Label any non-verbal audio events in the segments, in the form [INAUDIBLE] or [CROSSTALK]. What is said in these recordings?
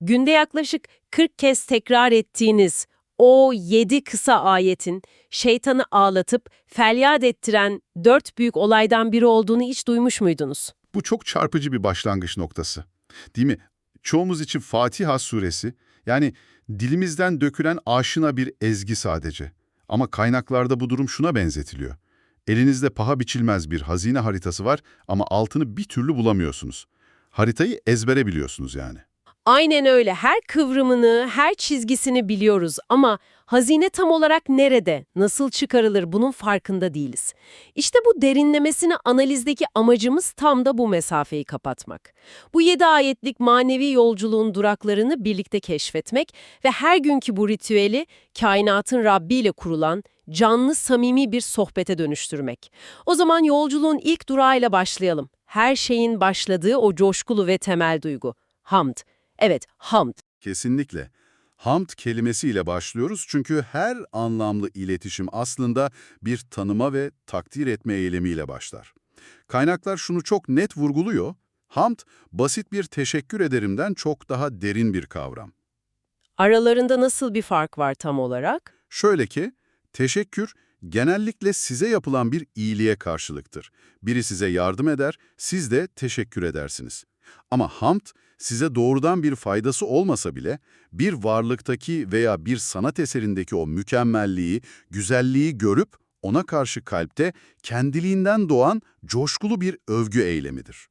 Günde yaklaşık 40 kez tekrar ettiğiniz o 7 kısa ayetin şeytanı ağlatıp feryat ettiren dört büyük olaydan biri olduğunu hiç duymuş muydunuz? Bu çok çarpıcı bir başlangıç noktası. Değil mi? Çoğumuz için Fatiha suresi, yani dilimizden dökülen aşina bir ezgi sadece. Ama kaynaklarda bu durum şuna benzetiliyor. Elinizde paha biçilmez bir hazine haritası var ama altını bir türlü bulamıyorsunuz. Haritayı ezbere biliyorsunuz yani. Aynen öyle. Her kıvrımını, her çizgisini biliyoruz ama hazine tam olarak nerede, nasıl çıkarılır bunun farkında değiliz. İşte bu derinlemesine analizdeki amacımız tam da bu mesafeyi kapatmak. Bu yedi ayetlik manevi yolculuğun duraklarını birlikte keşfetmek ve her günkü bu ritüeli kainatın Rabbi ile kurulan canlı, samimi bir sohbete dönüştürmek. O zaman yolculuğun ilk durağıyla başlayalım. Her şeyin başladığı o coşkulu ve temel duygu. Hamd. Evet, hamd. Kesinlikle. Hamd kelimesiyle başlıyoruz çünkü her anlamlı iletişim aslında bir tanıma ve takdir etme eylemiyle başlar. Kaynaklar şunu çok net vurguluyor. Hamd, basit bir teşekkür ederimden çok daha derin bir kavram. Aralarında nasıl bir fark var tam olarak? Şöyle ki, teşekkür genellikle size yapılan bir iyiliğe karşılıktır. Biri size yardım eder, siz de teşekkür edersiniz. Ama hamd, size doğrudan bir faydası olmasa bile, bir varlıktaki veya bir sanat eserindeki o mükemmelliği, güzelliği görüp ona karşı kalpte kendiliğinden doğan coşkulu bir övgü eylemidir.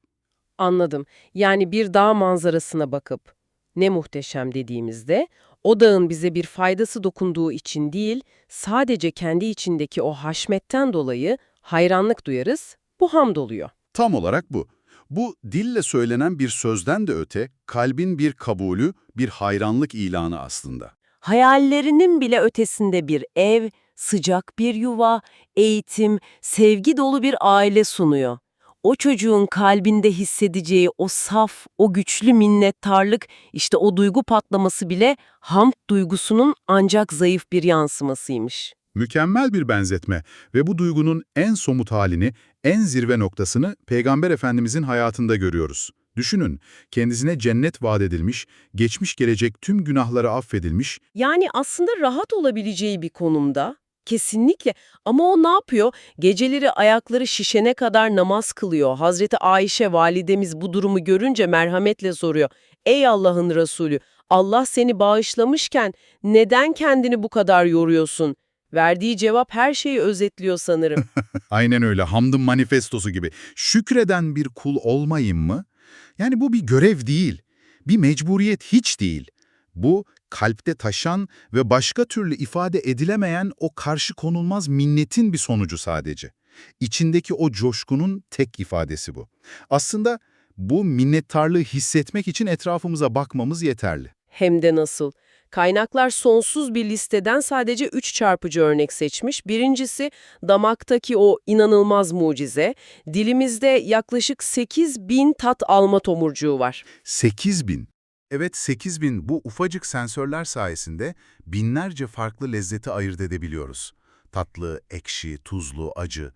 Anladım. Yani bir dağ manzarasına bakıp ne muhteşem dediğimizde o dağın bize bir faydası dokunduğu için değil, sadece kendi içindeki o haşmetten dolayı hayranlık duyarız, bu hamd oluyor. Tam olarak bu. Bu dille söylenen bir sözden de öte, kalbin bir kabulü, bir hayranlık ilanı aslında. Hayallerinin bile ötesinde bir ev, sıcak bir yuva, eğitim, sevgi dolu bir aile sunuyor. O çocuğun kalbinde hissedeceği o saf, o güçlü minnettarlık, işte o duygu patlaması bile hamd duygusunun ancak zayıf bir yansımasıymış. Mükemmel bir benzetme ve bu duygunun en somut halini, en zirve noktasını Peygamber Efendimizin hayatında görüyoruz. Düşünün, kendisine cennet vaat edilmiş, geçmiş gelecek tüm günahları affedilmiş, Yani aslında rahat olabileceği bir konumda. Kesinlikle. Ama o ne yapıyor? Geceleri ayakları şişene kadar namaz kılıyor. Hazreti Ayşe validemiz bu durumu görünce merhametle soruyor. Ey Allah'ın Resulü, Allah seni bağışlamışken neden kendini bu kadar yoruyorsun? Verdiği cevap her şeyi özetliyor sanırım. [LAUGHS] aynen öyle hamdın manifestosu gibi. Şükreden bir kul olmayayım mı? Yani bu bir görev değil, bir mecburiyet hiç değil. Bu kalpte taşan ve başka türlü ifade edilemeyen o karşı konulmaz minnetin bir sonucu sadece. İçindeki o coşkunun tek ifadesi bu. Aslında bu minnettarlığı hissetmek için etrafımıza bakmamız yeterli. Hem de nasıl? Kaynaklar sonsuz bir listeden sadece üç çarpıcı örnek seçmiş. Birincisi damaktaki o inanılmaz mucize. Dilimizde yaklaşık 8 bin tat alma tomurcuğu var. 8000. Evet 8000 bu ufacık sensörler sayesinde binlerce farklı lezzeti ayırt edebiliyoruz. Tatlı, ekşi, tuzlu, acı.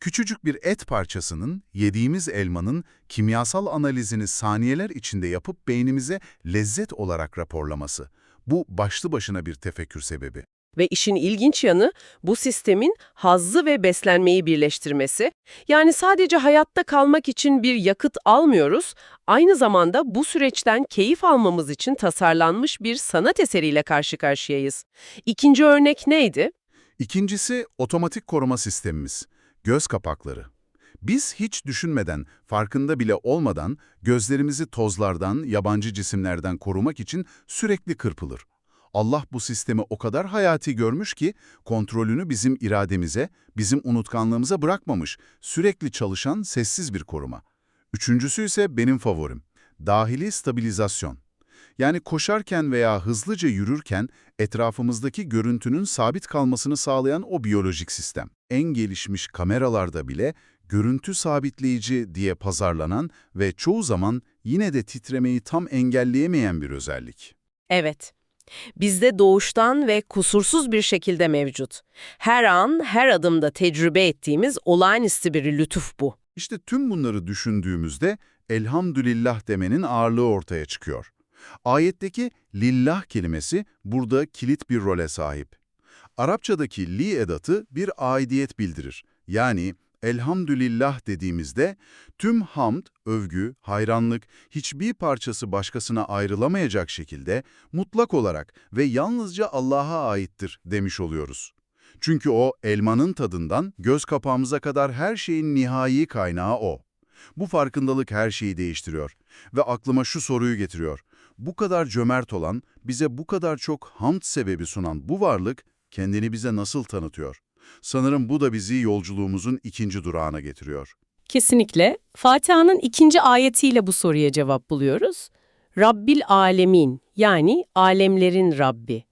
Küçücük bir et parçasının, yediğimiz elmanın kimyasal analizini saniyeler içinde yapıp beynimize lezzet olarak raporlaması. Bu başlı başına bir tefekkür sebebi. Ve işin ilginç yanı bu sistemin hazzı ve beslenmeyi birleştirmesi. Yani sadece hayatta kalmak için bir yakıt almıyoruz, aynı zamanda bu süreçten keyif almamız için tasarlanmış bir sanat eseriyle karşı karşıyayız. İkinci örnek neydi? İkincisi otomatik koruma sistemimiz. Göz kapakları. Biz hiç düşünmeden, farkında bile olmadan gözlerimizi tozlardan, yabancı cisimlerden korumak için sürekli kırpılır. Allah bu sistemi o kadar hayati görmüş ki kontrolünü bizim irademize, bizim unutkanlığımıza bırakmamış. Sürekli çalışan sessiz bir koruma. Üçüncüsü ise benim favorim. Dahili stabilizasyon. Yani koşarken veya hızlıca yürürken etrafımızdaki görüntünün sabit kalmasını sağlayan o biyolojik sistem. En gelişmiş kameralarda bile görüntü sabitleyici diye pazarlanan ve çoğu zaman yine de titremeyi tam engelleyemeyen bir özellik. Evet. Bizde doğuştan ve kusursuz bir şekilde mevcut. Her an, her adımda tecrübe ettiğimiz olağanüstü bir lütuf bu. İşte tüm bunları düşündüğümüzde elhamdülillah demenin ağırlığı ortaya çıkıyor. Ayetteki lillah kelimesi burada kilit bir role sahip. Arapçadaki li edatı bir aidiyet bildirir. Yani elhamdülillah dediğimizde tüm hamd, övgü, hayranlık hiçbir parçası başkasına ayrılamayacak şekilde mutlak olarak ve yalnızca Allah'a aittir demiş oluyoruz. Çünkü o elmanın tadından göz kapağımıza kadar her şeyin nihai kaynağı o. Bu farkındalık her şeyi değiştiriyor ve aklıma şu soruyu getiriyor. Bu kadar cömert olan, bize bu kadar çok hamd sebebi sunan bu varlık kendini bize nasıl tanıtıyor? Sanırım bu da bizi yolculuğumuzun ikinci durağına getiriyor. Kesinlikle. Fatiha'nın ikinci ayetiyle bu soruya cevap buluyoruz. Rabbil alemin yani alemlerin Rabbi.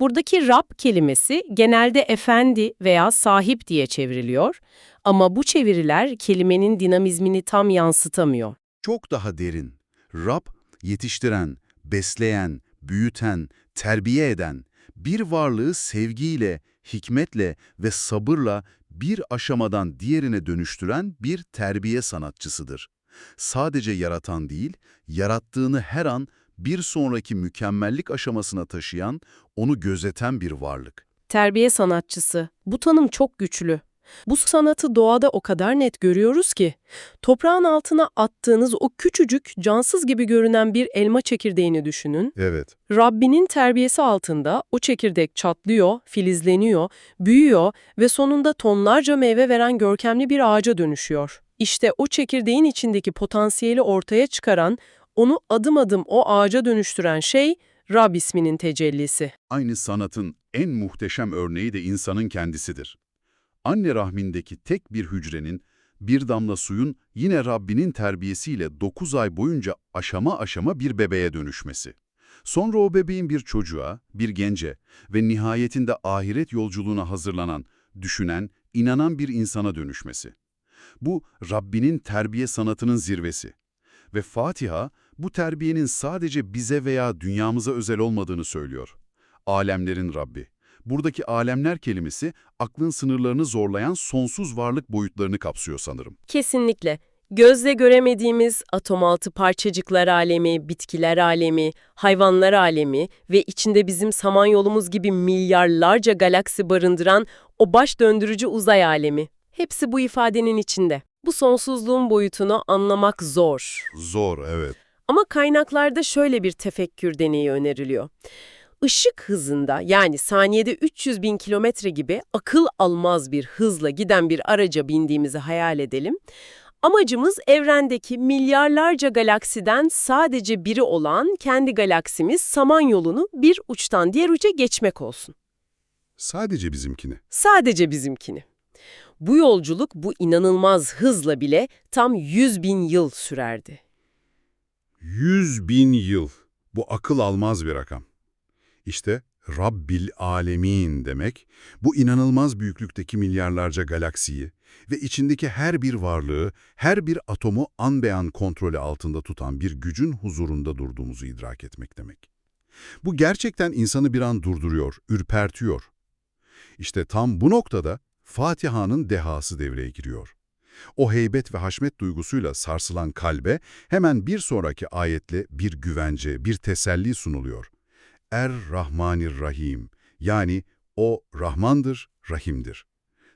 Buradaki Rab kelimesi genelde efendi veya sahip diye çevriliyor ama bu çeviriler kelimenin dinamizmini tam yansıtamıyor. Çok daha derin. Rab, yetiştiren, besleyen, büyüten, terbiye eden, bir varlığı sevgiyle, hikmetle ve sabırla bir aşamadan diğerine dönüştüren bir terbiye sanatçısıdır. Sadece yaratan değil, yarattığını her an bir sonraki mükemmellik aşamasına taşıyan, onu gözeten bir varlık. Terbiye sanatçısı. Bu tanım çok güçlü. Bu sanatı doğada o kadar net görüyoruz ki, toprağın altına attığınız o küçücük, cansız gibi görünen bir elma çekirdeğini düşünün. Evet. Rabbinin terbiyesi altında o çekirdek çatlıyor, filizleniyor, büyüyor ve sonunda tonlarca meyve veren görkemli bir ağaca dönüşüyor. İşte o çekirdeğin içindeki potansiyeli ortaya çıkaran, onu adım adım o ağaca dönüştüren şey, Rab isminin tecellisi. Aynı sanatın en muhteşem örneği de insanın kendisidir. Anne rahmindeki tek bir hücrenin, bir damla suyun yine Rabbinin terbiyesiyle 9 ay boyunca aşama aşama bir bebeğe dönüşmesi. Sonra o bebeğin bir çocuğa, bir gence ve nihayetinde ahiret yolculuğuna hazırlanan, düşünen, inanan bir insana dönüşmesi. Bu Rabbinin terbiye sanatının zirvesi. Ve Fatiha bu terbiyenin sadece bize veya dünyamıza özel olmadığını söylüyor. Alemlerin Rabbi. Buradaki alemler kelimesi aklın sınırlarını zorlayan sonsuz varlık boyutlarını kapsıyor sanırım. Kesinlikle. Gözle göremediğimiz atom altı parçacıklar alemi, bitkiler alemi, hayvanlar alemi ve içinde bizim samanyolumuz gibi milyarlarca galaksi barındıran o baş döndürücü uzay alemi. Hepsi bu ifadenin içinde. Bu sonsuzluğun boyutunu anlamak zor. Zor, evet. Ama kaynaklarda şöyle bir tefekkür deneyi öneriliyor. Işık hızında yani saniyede 300 bin kilometre gibi akıl almaz bir hızla giden bir araca bindiğimizi hayal edelim. Amacımız evrendeki milyarlarca galaksiden sadece biri olan kendi galaksimiz Samanyolu'nu bir uçtan diğer uca geçmek olsun. Sadece bizimkini. Sadece bizimkini. Bu yolculuk bu inanılmaz hızla bile tam 100 bin yıl sürerdi. 100 bin yıl. Bu akıl almaz bir rakam. İşte Rabbil Alemin demek, bu inanılmaz büyüklükteki milyarlarca galaksiyi ve içindeki her bir varlığı, her bir atomu an beyan kontrolü altında tutan bir gücün huzurunda durduğumuzu idrak etmek demek. Bu gerçekten insanı bir an durduruyor, ürpertiyor. İşte tam bu noktada Fatiha'nın dehası devreye giriyor. O heybet ve haşmet duygusuyla sarsılan kalbe hemen bir sonraki ayetle bir güvence, bir teselli sunuluyor. Er-Rahmanir-Rahim yani o Rahmandır, Rahim'dir.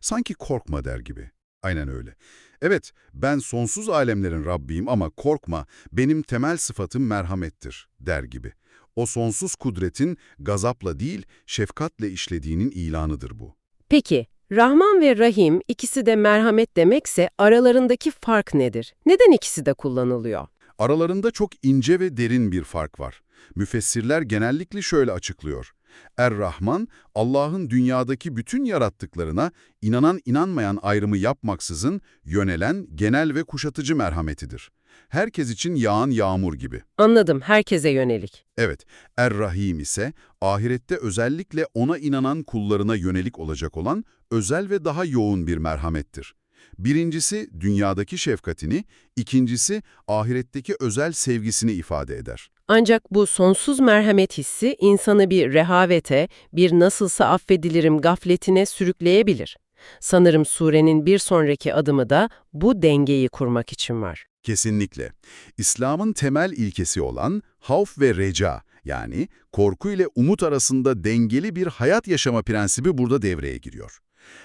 Sanki korkma der gibi. Aynen öyle. Evet, ben sonsuz alemlerin Rabbiyim ama korkma, benim temel sıfatım merhamettir der gibi. O sonsuz kudretin gazapla değil, şefkatle işlediğinin ilanıdır bu. Peki, Rahman ve Rahim ikisi de merhamet demekse aralarındaki fark nedir? Neden ikisi de kullanılıyor? Aralarında çok ince ve derin bir fark var. Müfessirler genellikle şöyle açıklıyor. Er-Rahman, Allah'ın dünyadaki bütün yarattıklarına inanan inanmayan ayrımı yapmaksızın yönelen genel ve kuşatıcı merhametidir. Herkes için yağan yağmur gibi. Anladım, herkese yönelik. Evet, Er-Rahim ise ahirette özellikle ona inanan kullarına yönelik olacak olan özel ve daha yoğun bir merhamettir. Birincisi dünyadaki şefkatini, ikincisi ahiretteki özel sevgisini ifade eder. Ancak bu sonsuz merhamet hissi insanı bir rehavete, bir nasılsa affedilirim gafletine sürükleyebilir. Sanırım surenin bir sonraki adımı da bu dengeyi kurmak için var. Kesinlikle. İslam'ın temel ilkesi olan havf ve reca yani korku ile umut arasında dengeli bir hayat yaşama prensibi burada devreye giriyor.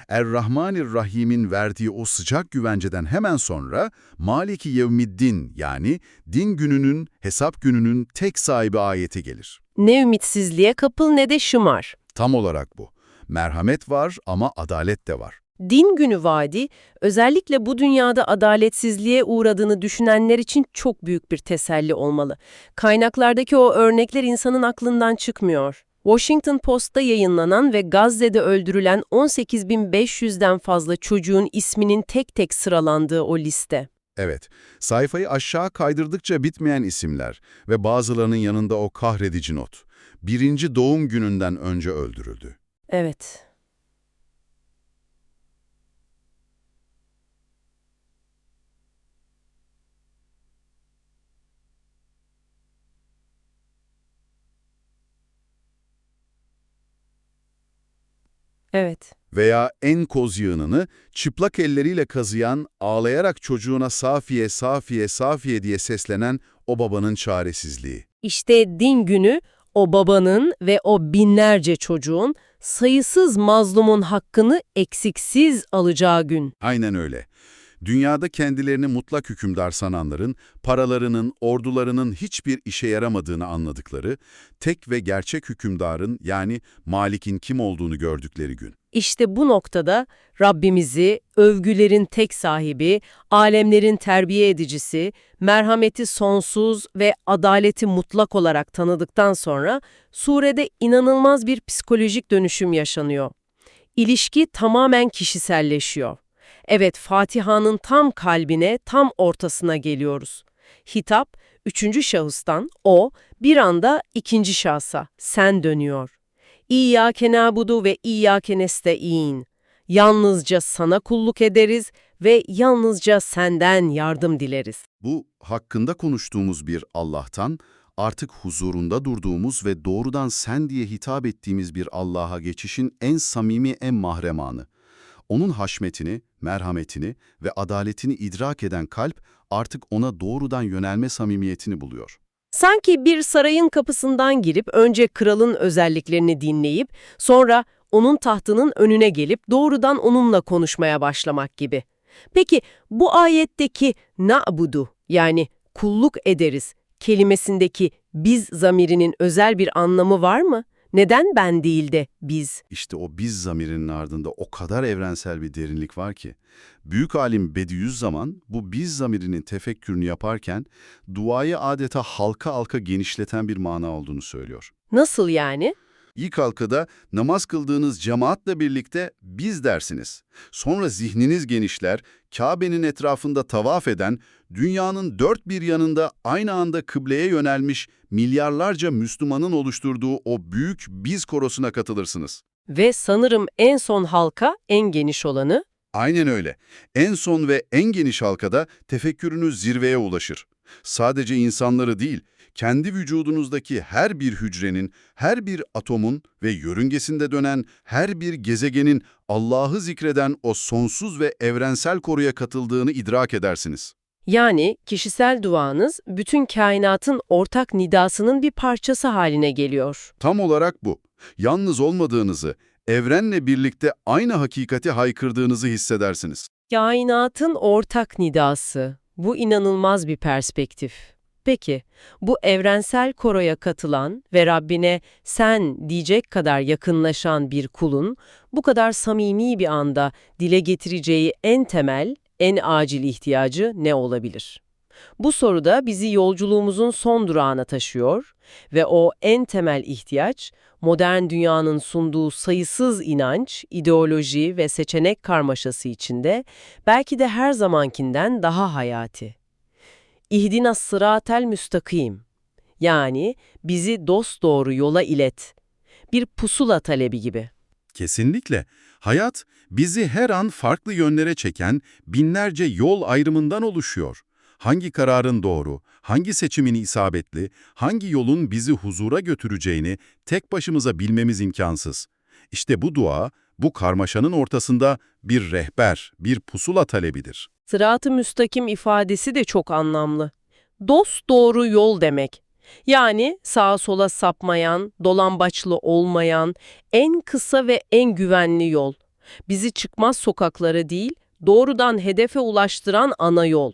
Er-Rahmanir-Rahim'in verdiği o sıcak güvenceden hemen sonra Maliki Yevmiddin yani din gününün, hesap gününün tek sahibi ayeti gelir. Ne ümitsizliğe kapıl ne de şımar. Tam olarak bu. Merhamet var ama adalet de var. Din günü vaadi, özellikle bu dünyada adaletsizliğe uğradığını düşünenler için çok büyük bir teselli olmalı. Kaynaklardaki o örnekler insanın aklından çıkmıyor. Washington Post'ta yayınlanan ve Gazze'de öldürülen 18.500'den fazla çocuğun isminin tek tek sıralandığı o liste. Evet, sayfayı aşağı kaydırdıkça bitmeyen isimler ve bazılarının yanında o kahredici not. Birinci doğum gününden önce öldürüldü. Evet. Evet. Veya en koz yığınını çıplak elleriyle kazıyan, ağlayarak çocuğuna Safiye, Safiye, Safiye diye seslenen o babanın çaresizliği. İşte din günü o babanın ve o binlerce çocuğun sayısız mazlumun hakkını eksiksiz alacağı gün. Aynen öyle. Dünyada kendilerini mutlak hükümdar sananların, paralarının, ordularının hiçbir işe yaramadığını anladıkları, tek ve gerçek hükümdarın yani Malik'in kim olduğunu gördükleri gün. İşte bu noktada Rabbimizi, övgülerin tek sahibi, alemlerin terbiye edicisi, merhameti sonsuz ve adaleti mutlak olarak tanıdıktan sonra surede inanılmaz bir psikolojik dönüşüm yaşanıyor. İlişki tamamen kişiselleşiyor. Evet, Fatiha'nın tam kalbine, tam ortasına geliyoruz. Hitap, üçüncü şahıstan, o, bir anda ikinci şahsa, sen dönüyor. İyyâke nâbudu ve İyyâke nesteîn. Yalnızca sana kulluk ederiz ve yalnızca senden yardım dileriz. Bu, hakkında konuştuğumuz bir Allah'tan, artık huzurunda durduğumuz ve doğrudan sen diye hitap ettiğimiz bir Allah'a geçişin en samimi, en mahremanı. Onun haşmetini, merhametini ve adaletini idrak eden kalp artık ona doğrudan yönelme samimiyetini buluyor. Sanki bir sarayın kapısından girip önce kralın özelliklerini dinleyip sonra onun tahtının önüne gelip doğrudan onunla konuşmaya başlamak gibi. Peki bu ayetteki na'budu yani kulluk ederiz kelimesindeki biz zamirinin özel bir anlamı var mı? Neden ben değil de biz? İşte o biz zamirinin ardında o kadar evrensel bir derinlik var ki. Büyük alim Bediüzzaman bu biz zamirinin tefekkürünü yaparken duayı adeta halka halka genişleten bir mana olduğunu söylüyor. Nasıl yani? İlk halkada namaz kıldığınız cemaatle birlikte biz dersiniz. Sonra zihniniz genişler, Kabe'nin etrafında tavaf eden, dünyanın dört bir yanında aynı anda kıbleye yönelmiş milyarlarca Müslümanın oluşturduğu o büyük biz korosuna katılırsınız. Ve sanırım en son halka en geniş olanı Aynen öyle. En son ve en geniş halkada tefekkürünüz zirveye ulaşır. Sadece insanları değil, kendi vücudunuzdaki her bir hücrenin, her bir atomun ve yörüngesinde dönen her bir gezegenin Allah'ı zikreden o sonsuz ve evrensel koruya katıldığını idrak edersiniz. Yani kişisel duanız bütün kainatın ortak nidasının bir parçası haline geliyor. Tam olarak bu. Yalnız olmadığınızı, evrenle birlikte aynı hakikati haykırdığınızı hissedersiniz. Kainatın ortak nidası. Bu inanılmaz bir perspektif. Peki, bu evrensel koroya katılan ve Rabbine sen diyecek kadar yakınlaşan bir kulun bu kadar samimi bir anda dile getireceği en temel, en acil ihtiyacı ne olabilir? Bu soruda bizi yolculuğumuzun son durağına taşıyor ve o en temel ihtiyaç, modern dünyanın sunduğu sayısız inanç, ideoloji ve seçenek karmaşası içinde belki de her zamankinden daha hayati. İhdina sıratel müstakim. Yani bizi dosdoğru yola ilet. Bir pusula talebi gibi. Kesinlikle. Hayat bizi her an farklı yönlere çeken binlerce yol ayrımından oluşuyor. Hangi kararın doğru, hangi seçimin isabetli, hangi yolun bizi huzura götüreceğini tek başımıza bilmemiz imkansız. İşte bu dua, bu karmaşanın ortasında bir rehber, bir pusula talebidir. Sırat-ı müstakim ifadesi de çok anlamlı. Dost doğru yol demek. Yani sağa sola sapmayan, dolambaçlı olmayan, en kısa ve en güvenli yol. Bizi çıkmaz sokaklara değil, doğrudan hedefe ulaştıran ana yol.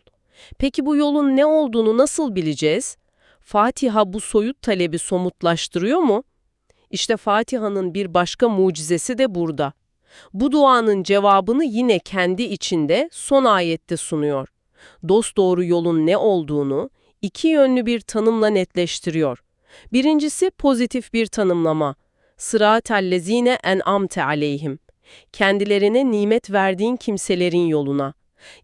Peki bu yolun ne olduğunu nasıl bileceğiz? Fatiha bu soyut talebi somutlaştırıyor mu? İşte Fatiha'nın bir başka mucizesi de burada. Bu duanın cevabını yine kendi içinde son ayette sunuyor. Dosdoğru yolun ne olduğunu iki yönlü bir tanımla netleştiriyor. Birincisi pozitif bir tanımlama. Sıratellezine en'amte aleyhim. Kendilerine nimet verdiğin kimselerin yoluna.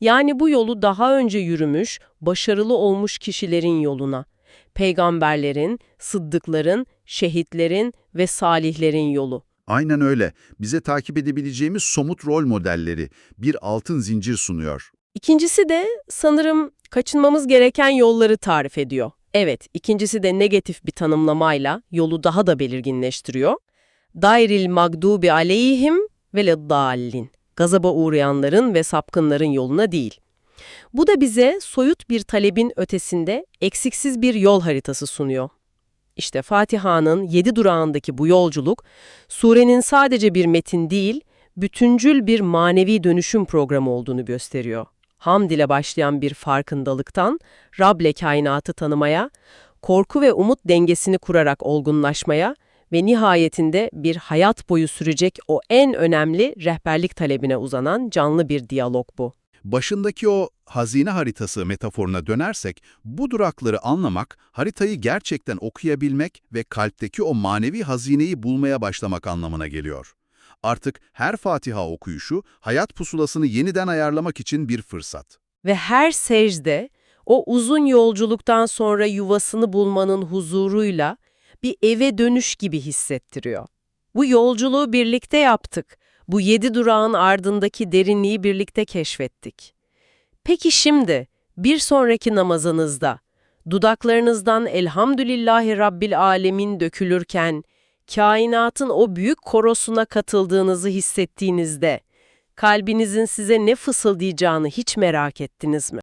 Yani bu yolu daha önce yürümüş, başarılı olmuş kişilerin yoluna. Peygamberlerin, sıddıkların, şehitlerin ve salihlerin yolu. Aynen öyle. Bize takip edebileceğimiz somut rol modelleri, bir altın zincir sunuyor. İkincisi de sanırım kaçınmamız gereken yolları tarif ediyor. Evet, ikincisi de negatif bir tanımlamayla yolu daha da belirginleştiriyor. Dairil magdubi aleyhim ve leddallin. Gazaba uğrayanların ve sapkınların yoluna değil. Bu da bize soyut bir talebin ötesinde eksiksiz bir yol haritası sunuyor. İşte Fatiha'nın yedi durağındaki bu yolculuk, surenin sadece bir metin değil, bütüncül bir manevi dönüşüm programı olduğunu gösteriyor. Hamd ile başlayan bir farkındalıktan, Rab'le kainatı tanımaya, korku ve umut dengesini kurarak olgunlaşmaya ve nihayetinde bir hayat boyu sürecek o en önemli rehberlik talebine uzanan canlı bir diyalog bu. Başındaki o hazine haritası metaforuna dönersek, bu durakları anlamak, haritayı gerçekten okuyabilmek ve kalpteki o manevi hazineyi bulmaya başlamak anlamına geliyor. Artık her Fatiha okuyuşu, hayat pusulasını yeniden ayarlamak için bir fırsat. Ve her secde o uzun yolculuktan sonra yuvasını bulmanın huzuruyla bir eve dönüş gibi hissettiriyor. Bu yolculuğu birlikte yaptık. Bu yedi durağın ardındaki derinliği birlikte keşfettik. Peki şimdi bir sonraki namazınızda dudaklarınızdan Elhamdülillahi Rabbil Alemin dökülürken kainatın o büyük korosuna katıldığınızı hissettiğinizde kalbinizin size ne fısıldayacağını hiç merak ettiniz mi?